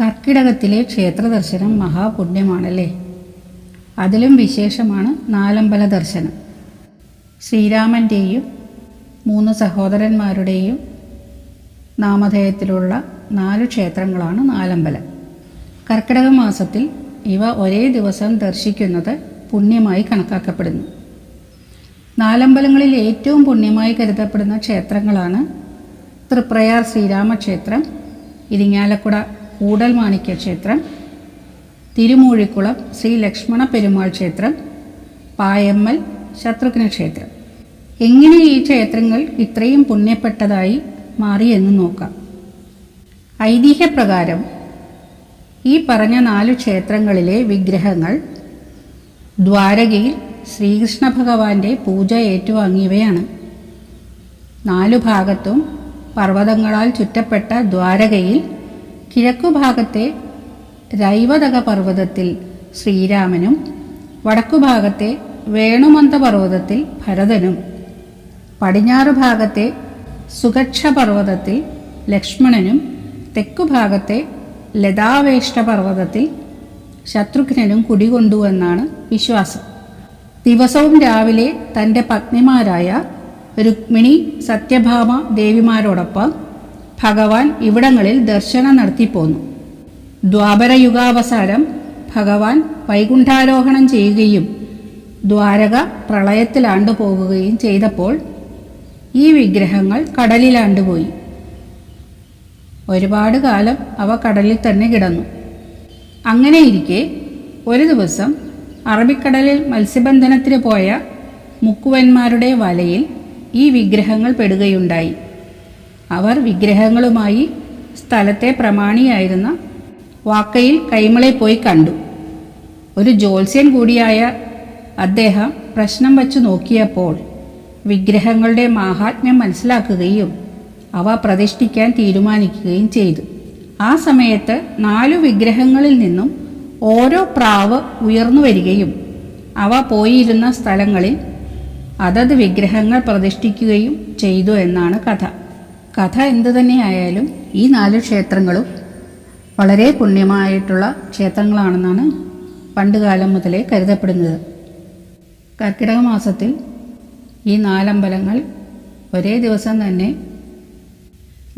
കർക്കിടകത്തിലെ ക്ഷേത്ര ദർശനം മഹാപുണ്യമാണല്ലേ? അതിലും വിശേഷമാണ് നാലമ്പല ദർശനം. ശ്രീരാമന്റെയും മൂന്ന് സഹോദരന്മാരുടെയും നാമധേയത്തിലുള്ള നാല് ക്ഷേത്രങ്ങളാണ് നാലമ്പലം. കർക്കിടക മാസത്തിൽ ഇവ ഒരേ ദിവസം ദർശിക്കുന്നത് പുണ്യമായി കണക്കാക്കപ്പെടുന്നു. നാലമ്പലങ്ങളിൽ ഏറ്റവും പുണ്യമായി കരുതപ്പെടുന്ന ക്ഷേത്രങ്ങളാണ് തൃപ്രയാർ ശ്രീരാമക്ഷേത്രം ഇരിങ്ങാലക്കുട കൂടൽ മാണിക്യ ക്ഷേത്രം തിരുമൂഴിക്കുളം ശ്രീ ലക്ഷ്മണ പെരുമാൾ ക്ഷേത്രം പായമ്മൽ ശത്രുഘ്ന ക്ഷേത്രം. എങ്ങനെ ഈ ക്ഷേത്രങ്ങൾ ഇത്രയും പുണ്യപ്പെട്ടതായി മാറിയെന്ന് നോക്കാം. ഐതിഹ്യപ്രകാരം ഈ പറഞ്ഞ നാലു ക്ഷേത്രങ്ങളിലെ വിഗ്രഹങ്ങൾ ദ്വാരകയിൽ ശ്രീകൃഷ്ണ ഭഗവാന്റെ പൂജ ഏറ്റുവാങ്ങിയവയാണ്. നാലു ഭാഗത്തും പർവതങ്ങളാൽ ചുറ്റപ്പെട്ട ദ്വാരകയിൽ കിഴക്കുഭാഗത്തെ രൈവതക പർവതത്തിൽ ശ്രീരാമനും വടക്കുഭാഗത്തെ വേണുമന്ത പർവതത്തിൽ ഭരതനും പടിഞ്ഞാറ് ഭാഗത്തെ സുഗക്ഷ പർവതത്തിൽ ലക്ഷ്മണനും തെക്കുഭാഗത്തെ ലതാവേഷ്ട പർവതത്തിൽ ശത്രുഘ്നനും കുടികൊണ്ടുവെന്നാണ് വിശ്വാസം. ദിവസവും രാവിലെ തന്റെ പത്നിമാരായ രുക്മിണി സത്യഭാമ ദേവിമാരോടൊപ്പം ഭഗവാൻ ഇവിടങ്ങളിൽ ദർശനം നടത്തിപ്പോന്നു. ദ്വാപരയുഗാവസാനം ഭഗവാൻ വൈകുണ്ഠാരോഹണം ചെയ്യുകയും ദ്വാരക പ്രളയത്തിലാണ്ടു പോകുകയും ചെയ്തപ്പോൾ ഈ വിഗ്രഹങ്ങൾ കടലിലാണ്ടുപോയി ഒരുപാട് കാലം അവ കടലിൽ തന്നെ കിടന്നു. അങ്ങനെയിരിക്കെ ഒരു ദിവസം അറബിക്കടലിൽ മത്സ്യബന്ധനത്തിന് പോയ മുക്കുവന്മാരുടെ വലയിൽ ഈ വിഗ്രഹങ്ങൾ പെടുകയുണ്ടായി. അവർ വിഗ്രഹങ്ങളുമായി സ്ഥലത്തെ പ്രമാണിയായിരുന്ന വാക്കയിൽ കൈമളെ പോയി കണ്ടു. ഒരു ജോത്സ്യൻ കൂടിയായ അദ്ദേഹം പ്രശ്നം വച്ചു നോക്കിയപ്പോൾ വിഗ്രഹങ്ങളുടെ മാഹാത്മ്യം മനസ്സിലാക്കുകയും അവ പ്രതിഷ്ഠിക്കാൻ തീരുമാനിക്കുകയും ചെയ്തു. ആ സമയത്ത് നാലു വിഗ്രഹങ്ങളിൽ നിന്നും ഓരോ പ്രാവ് ഉയർന്നു വരികയും അവ പോയിരുന്ന സ്ഥലങ്ങളിൽ അതത് വിഗ്രഹങ്ങൾ പ്രതിഷ്ഠിക്കുകയും ചെയ്തു എന്നാണ് കഥ. കഥ എന്തു തന്നെയായാലും ഈ നാല് ക്ഷേത്രങ്ങളും വളരെ പുണ്യമായിട്ടുള്ള ക്ഷേത്രങ്ങളാണെന്നാണ് പണ്ടുകാലം മുതലേ കരുതപ്പെടുന്നത്. കർക്കിടക മാസത്തിൽ ഈ നാലമ്പലങ്ങൾ ഒരേ ദിവസം തന്നെ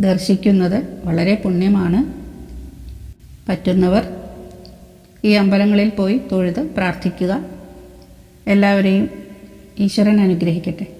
ദർശിക്കുന്നത് വളരെ പുണ്യമാണ്. പറ്റുന്നവർ ഈ അമ്പലങ്ങളിൽ പോയി തൊഴുത് പ്രാർത്ഥിക്കുക. എല്ലാവരെയും ഈശ്വരൻ അനുഗ്രഹിക്കട്ടെ.